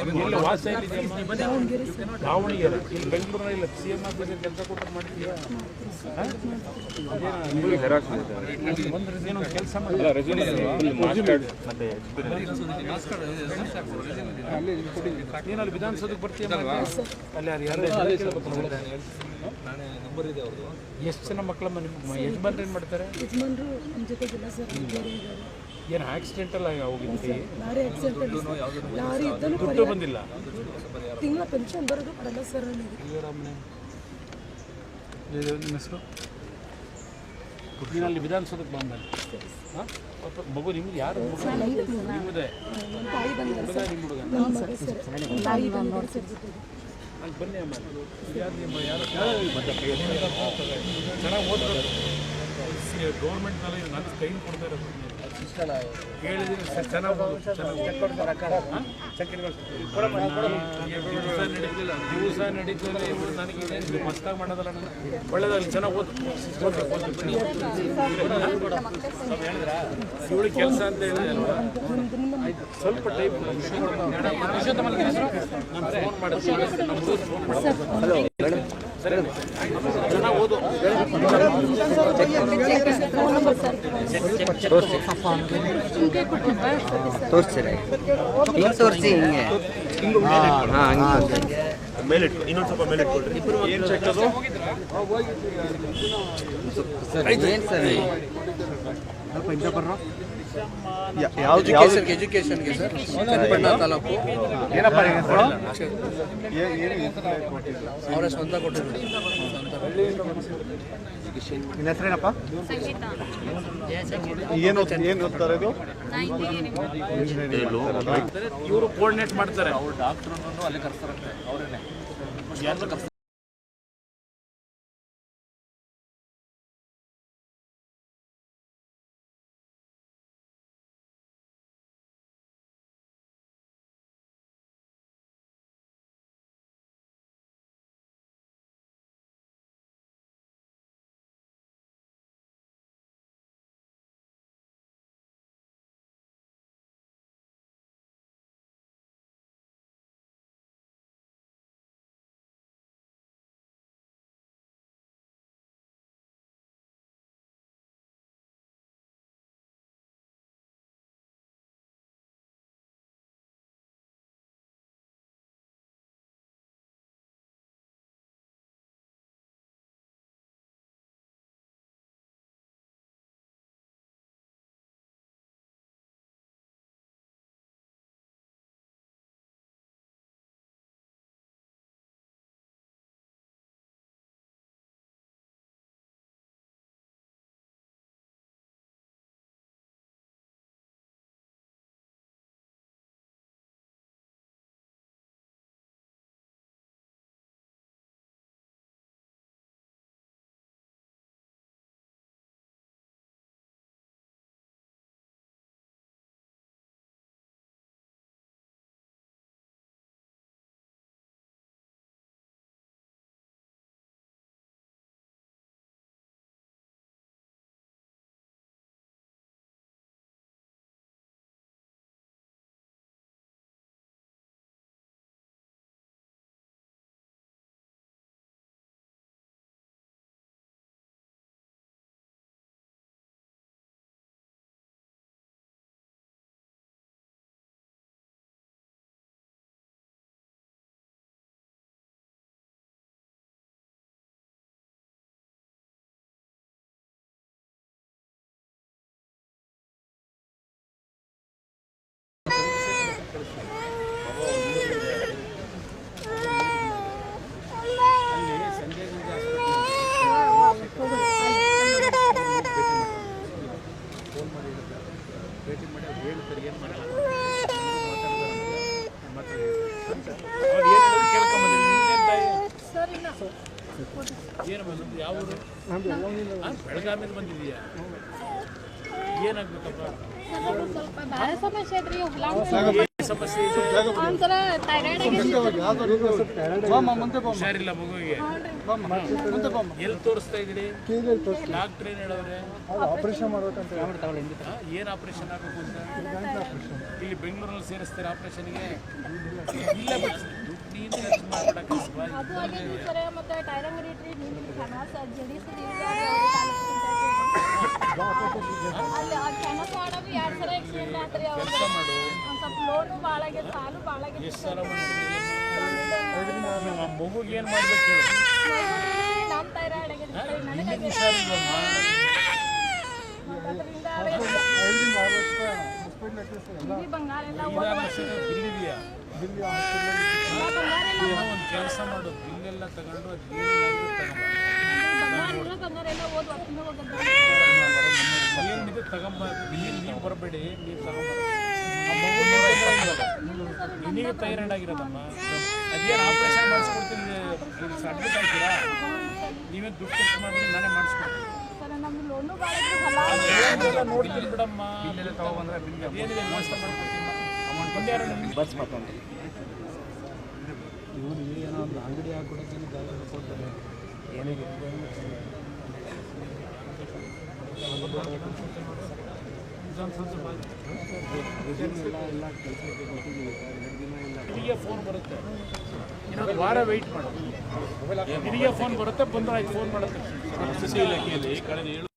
ಇಲ್ಲಿ ವಾಸ ಎಲ್ಲಿದೆಯಮ್ಮ ದಾವಣಗೆರೆ ಇಲ್ಲಿ ಬೆಂಗಳೂರಿನ ಇಲ್ಲ ಸಿ ಎಂ ಆಫೀಸ್ ಕೆಲಸ ಕೊಟ್ಟು ಒಂದು ಕೆಲಸ ನೀನು ಅಲ್ಲಿ ವಿಧಾನಸೌಧಕ್ಕೆ ಬರ್ತೀಯ ಅಲ್ಲಿ ಯಾರು ಯಾರು ಎಷ್ಟು ಜನ ಮಕ್ಕಳಮ್ಮ ನಿಮ್ಮ ಯಜಮಾನ್ರು ಏನು ಮಾಡ್ತಾರೆ? ಯಜಮಾನ್ರು ನಮ್ಮ ಜೊತೆಗಿಲ್ಲ ಸರ್ ಏನು ಆಕ್ಸಿಡೆಂಟ್ ಅಲ್ಲ ಹೋಗಿದ್ದಿ? ಲಾರಿ ಆಕ್ಸಿಡೆಂಟ್ ಲಾರಿ ಇದ್ದನು ದುಡ್ಡು ಬಂದಿಲ್ಲ? ತಿಂಗಳ ಪೆನ್ಷನ್ ಬರೋದು ಕೊಡಲ್ಲ ಸರ್ ನಿಮ್ಮ ಹೆಸರು? ಅಲ್ಲಿ ವಿಧಾನಸೌಧಕ್ಕೆ ಬಂದ ಹಾಂ? ಮಗು ನಿಮ್ಗೆ ಯಾರು? ನಿಮ್ಮದೇ ತಾಯಿ ನಿಮ್ಮ ಹುಡುಗ ತಾಯಿ ಬಂದಿದ್ದಾರೆ ಸರ್. ಅಲ್ಲಿ ಬನ್ನಿ ಅಮ್ಮ. ಯಾರು ನಿಮ್ಮ ಯಾರು? ಚೆನ್ನಾಗಿ ಓದಬೇಕು. ಗೌರ್ಮೆಂಟ್ನಲ್ಲಿ ನನ್ನ ಕೈ ಕೊಡ್ತಾ ಇರೋದು. ದಿವಸ ನಡೀತದೆ ನನಗೆ ಇದೇನು ಮಸ್ತಾಗಿ ಮಾಡೋದಲ್ಲ ಒಳ್ಳೇದಾಗಲಿ ಚೆನ್ನಾಗಿ ಓದು. ಇವಳು ಕೆಲಸ ಅಂತ ಹೇಳಿದೆ ಅಲ್ವಾ ಸ್ವಲ್ಪ ಟೈಪ್ ಫೋನ್ ಸರಿ ಚೆನ್ನಾಗಿ ಓದು ತೋರಿಸ್ತೀರಾ ಹಿಂಗೆ ತೋರಿಸಿ ಹಿಂಗೆ. ಹಾಂ ಹಂಗೆ ಮೇಲಿಟ್ಟು ಇನ್ನೊಂದು ಸ್ವಲ್ಪ ಚೆಕ್ ಅದು? ಏನು ಸರ್? ಯಾವ್ದು ಎಜುಕೇಶನ್ಗೆ ಸರ್. ಚನ್ನಪಟ್ಟಣ ತಾಲೂಕು. ಏನಪ್ಪ ಅವರ ಸ್ವಂತ ನಿನ್ನ ಹೆಸರೇನಪ್ಪ? ಏನು ಏನು ಓದ್ತಾರೆ ಇದು? ಇವರು ಕೋಆರ್ಡಿನೇಟ್ ಮಾಡ್ತಾರೆ. ಭೇಟಿ ಬಂದದ್ದು ಯಾವ ಊರು ಆ, ಬೆಳಗಾವಿಯಿಂದ ಬಂದಿದೀಯಾ ಏನಾಗ್ಬೇಕಪ್ಪ? ಸಮಸ್ಯೆ ಹುಷಾರಿಲ್ಲ ಮಗುವಿಗೆ. ಎಲ್ಲಿ ತೋರಿಸ್ತಾ ಇದ್ರಿ ಡಾಕ್ಟ್ರ್ ಏನು ಹೇಳವ್ರೆ? ಆಪರೇಷನ್ ಮಾಡ್ಬೇಕಂತ ಏನು ಆಪರೇಷನ್ ಆಗಬೇಕು ಅಂತ? ಇಲ್ಲಿ ಬೆಂಗಳೂರಲ್ಲಿ ಸೇರಿಸ್ತಾರೆ ಆಪರೇಷನ್ಗೆ ಇಲ್ಲ ಬಿಡಿ. ದುಡ್ಡಿಂದ ಖರ್ಚು ಮಾಡ್ಬೇಡ ಮಗುಗೆ ಏನು ಮಾಡ್ಬೇಕು ಒಂದು ಕೆಲಸ ಮಾಡು ಬಿಲ್ಲೆಲ್ಲ ತಗೊಂಡು ಅದು ಏನೇನಾಗಿದೆ ತಗೊಂಬ ಬಂಗಾರ ಇರೋ ಬಂಗಾರ ಎಲ್ಲ ಓದ್ ವರ್ಷದಿಂದ ಹೋಗದ ಏನಿದೆ ತಗೊಂಬ ನೀವು ಬರಬೇಡಿ ನೀವು ತಗೊಂಬ. ನಿನಗೆ ಥೈರಾಯ್ಡ್ ಆಗಿರೋದಮ್ಮ. ಅದೇನು ಆಪರೇಷನ್ ಮಾಡಿಸ್ಕೊಡ್ತೀನಿ ಅಡ್ಮಿಟ್ ಆಗ್ತೀರಾ ನೀವೇ ದುಡ್ಡು ಖರ್ಚು ಮಾಡಿ ನಾನೇ ಮಾಡಿಸ್ಕೊಡ್ತೀನಿ. ನೋಡ್ತೀನಿ ಬಿಡಮ್ಮ. ಮಾಡ್ಕೊಡ್ತೀನಿ ಇವ್ರು ಏನೋ ಒಂದು ಅಂಗಡಿ ಹಾಕೊಡಕ್ಕೆ ಕೊಡ್ತಾರೆ. ಏನಿಗೆ ನಿನಗೆ ಫೋನ್ ಬರುತ್ತೆ. ಇನ್ನೊಂದು ವಾರ ವೆಯ್ಟ್ ಮಾಡಿ. ಹಿರಿಯ ಫೋನ್ ಬರುತ್ತೆ, ಬಂದ್ರೆ ಫೋನ್ ಮಾಡುತ್ತೆ. ಕೃಷಿ ಇಲಾಖೆಯಲ್ಲಿ ಕಳೆದ ಏಳು